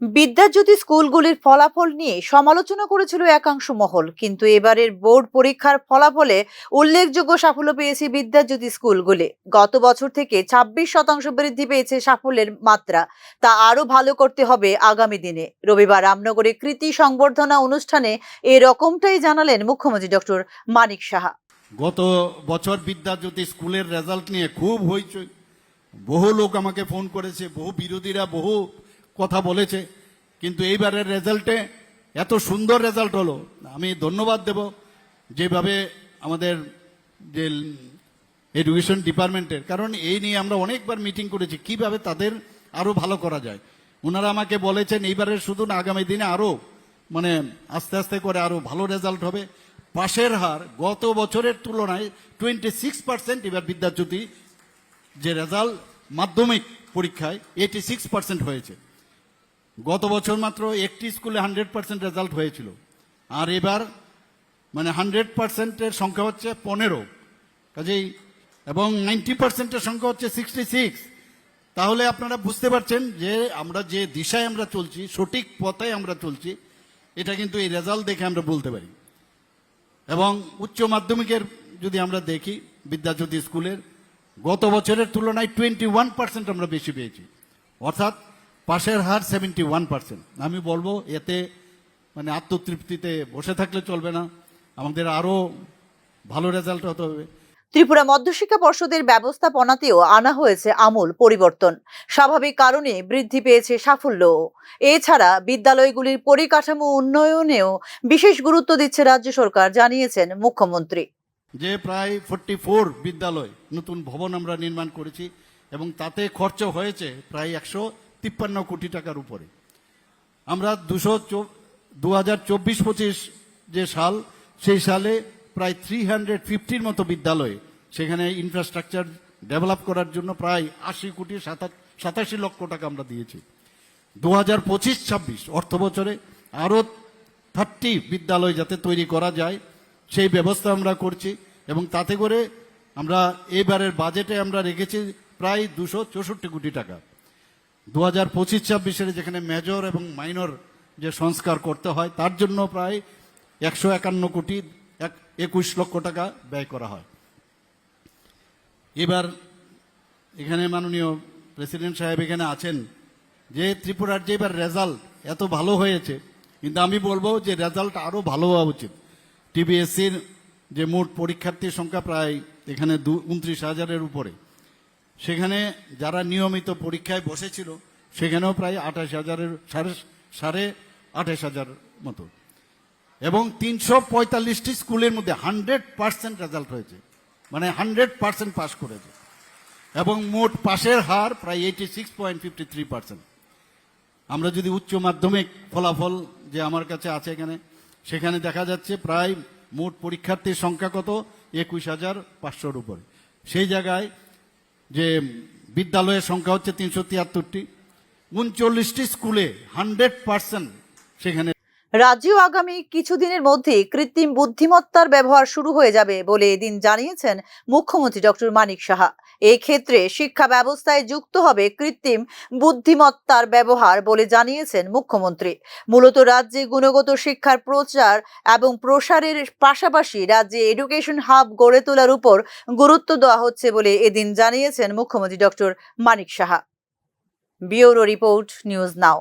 বিদ্যাজ্যোতি স্কুলগুলির ফলাফল নিয়ে সমালোচনা করেছিল একাংশ মহল, কিন্তু এবারের বোর্ড পরীক্ষার ফলাফলে উল্লেখযোগ্য সাফল্য পেয়েছে বিদ্যাজ্যোতি স্কুলগুলি। গত বছর থেকে ছাব্বিশ শতাংশ বৃদ্ধি পেয়েছে সাফল্যের মাত্রা। তা আরও ভালো করতে হবে আগামী দিনে। রবিবার রামনগরে কৃতি সংবর্ধনা অনুষ্ঠানে এরকমটাই জানালেন মুখ্যমন্ত্রী ডক্টর মানিক সাহা। গত বছর বিদ্যাজ্যোতি স্কুলের রেজাল্ট নিয়ে খুব হইচই, বহু লোক আমাকে ফোন করেছে, বহু বিরোধীরা, বহু কথা বলেছে, কিন্তু এইবারের রেজাল্টে এত সুন্দর রেজাল্ট হলো। আমি ধন্যবাদ দেব যেভাবে আমাদের যে এডুকেশন ডিপার্টমেন্টের, কারণ এই নিয়ে আমরা অনেকবার মিটিং করেছি, কীভাবে তাদের আরও ভালো করা যায়। ওনারা আমাকে বলেছেন, এইবারের শুধু না, আগামী দিনে আরও মানে আস্তে আস্তে করে আরও ভালো রেজাল্ট হবে। পাশের হার গত বছরের তুলনায় টোয়েন্টি সিক্স পার্সেন্ট এবার বিদ্যাজ্যোতি যে রেজাল্ট মাধ্যমিক পরীক্ষায় এইটি সিক্স পার্সেন্ট হয়েছে। গত বছর মাত্র একটি স্কুলে হান্ড্রেড পার্সেন্ট রেজাল্ট হয়েছিল। আর এবার মানে হান্ড্রেড পার্সেন্টের সংখ্যা হচ্ছে পনেরো। কাজেই, এবং নাইনটি পার্সেন্টের সংখ্যা হচ্ছে সিক্সটি সিক্স। তাহলে আপনারা বুঝতে পারছেন যে আমরা যে দিশায় আমরা চলছি, সঠিক পথে আমরা চলছি, এটা কিন্তু এই রেজাল্ট দেখে আমরা বলতে পারি। এবং উচ্চ মাধ্যমিকের যদি আমরা দেখি, বিদ্যাজ্যোতি স্কুলের, গত বছরের তুলনায় টোয়েন্টি ওয়ান পার্সেন্ট আমরা বেশি পেয়েছি। অর্থাৎ পাশের হার সেভেন্টি ওয়ান পার্সেন্ট আমি বলব এতে মানে আত্মতৃপ্তিতে বসে থাকলে চলবে না। আমাদের আরও ভালো রেজাল্ট হতে হবে। ত্রিপুরা মধ্যশিক্ষা পর্ষদের ব্যবস্থাপনাতেও আনা হয়েছে আমূল পরিবর্তন। স্বাভাবিক কারণে বৃদ্ধি পেয়েছে সাফল্য। এছাড়া বিদ্যালয়গুলির পরিকাঠামো উন্নয়নেও বিশেষ গুরুত্ব দিচ্ছে রাজ্য সরকার জানিয়েছেন মুখ্যমন্ত্রী। যে প্রায় ফোরটি ফোর বিদ্যালয় নতুন ভবন আমরা নির্মাণ করেছি এবং তাতে খরচ হয়েছে প্রায় একশো তিপ্পান্ন কোটি টাকার উপরে। আমরা দুশো দু হাজার চব্বিশ পঁচিশ যে সাল, সেই সালে প্রায় থ্রি হান্ড্রেড ফিফটির মতো বিদ্যালয়ে সেখানে ইনফ্রাস্ট্রাকচার ডেভেলপ করার জন্য প্রায় আশি কোটি সাতা- সাতাশি লক্ষ টাকা আমরা দিয়েছি। দু হাজার পঁচিশ ছাব্বিশ অর্থ বছরে আরও থার্টি বিদ্যালয় যাতে তৈরি করা যায়, সেই ব্যবস্থা আমরা করছি এবং তাতে করে আমরা এবারের বাজেটে আমরা রেখেছি প্রায় দুশো চৌষট্টি কোটি টাকা। দু হাজার পঁচিশ ছাব্বিশের যেখানে মেজর এবং মাইনর যে সংস্কার করতে হয়, তার জন্য প্রায় একশো একান্ন কোটি এক একুশ লক্ষ টাকা ব্যয় করা হয়। এবার এখানে মাননীয় প্রেসিডেন্ট সাহেব এখানে আছেন যে ত্রিপুরার যে এবার রেজাল্ট এত ভালো হয়েছে, কিন্তু আমি বলব যে রেজাল্ট আরও ভালো হওয়া উচিত। টিবিএসসির যে মোট পরীক্ষার্থীর সংখ্যা প্রায় এখানে দু উনত্রিশ হাজারের উপরে। সেখানে যারা নিয়মিত পরীক্ষায় বসেছিল, সেখানেও প্রায় আঠাশ হাজারের, সাড়ে সাড়ে আঠাশ হাজার মতো। এবং তিনশো পঁয়তাল্লিশটি স্কুলের মধ্যে হান্ড্রেড পার্সেন্ট রেজাল্ট হয়েছে। মানে হান্ড্রেড পার্সেন্ট পাস করেছে। এবং মোট পাশের হার প্রায় eighty six point fifty three percent. আমরা যদি উচ্চ মাধ্যমিক ফলাফল যে আমার কাছে আছে এখানে, সেখানে দেখা যাচ্ছে প্রায় মোট পরীক্ষার্থীর সংখ্যা কত? একুশ হাজার পাঁচশোর উপরে। সেই জায়গায় যে বিদ্যালয়ের সংখ্যা হচ্ছে তিনশো তিয়াত্তরটি। উনচল্লিশটি স্কুলে হান্ড্রেড পার্সেন্ট সেখানে রাজ্যেও আগামী কিছুদিনের মধ্যে কৃত্রিম বুদ্ধিমত্তার ব্যবহার শুরু হয়ে যাবে বলে এদিন জানিয়েছেন মুখ্যমন্ত্রী ডক্টর মানিক সাহা। এই ক্ষেত্রে শিক্ষা ব্যবস্থায় যুক্ত হবে কৃত্রিম বুদ্ধিমত্তার ব্যবহার বলে জানিয়েছেন মুখ্যমন্ত্রী। মূলত রাজ্যে গুণগত শিক্ষার প্রচার এবং প্রসারের পাশাপাশি রাজ্যে এডুকেশন হাব গড়ে তোলার উপর গুরুত্ব দেওয়া হচ্ছে বলে এদিন জানিয়েছেন মুখ্যমন্ত্রী doctor Manik Saha. Bureau report news now.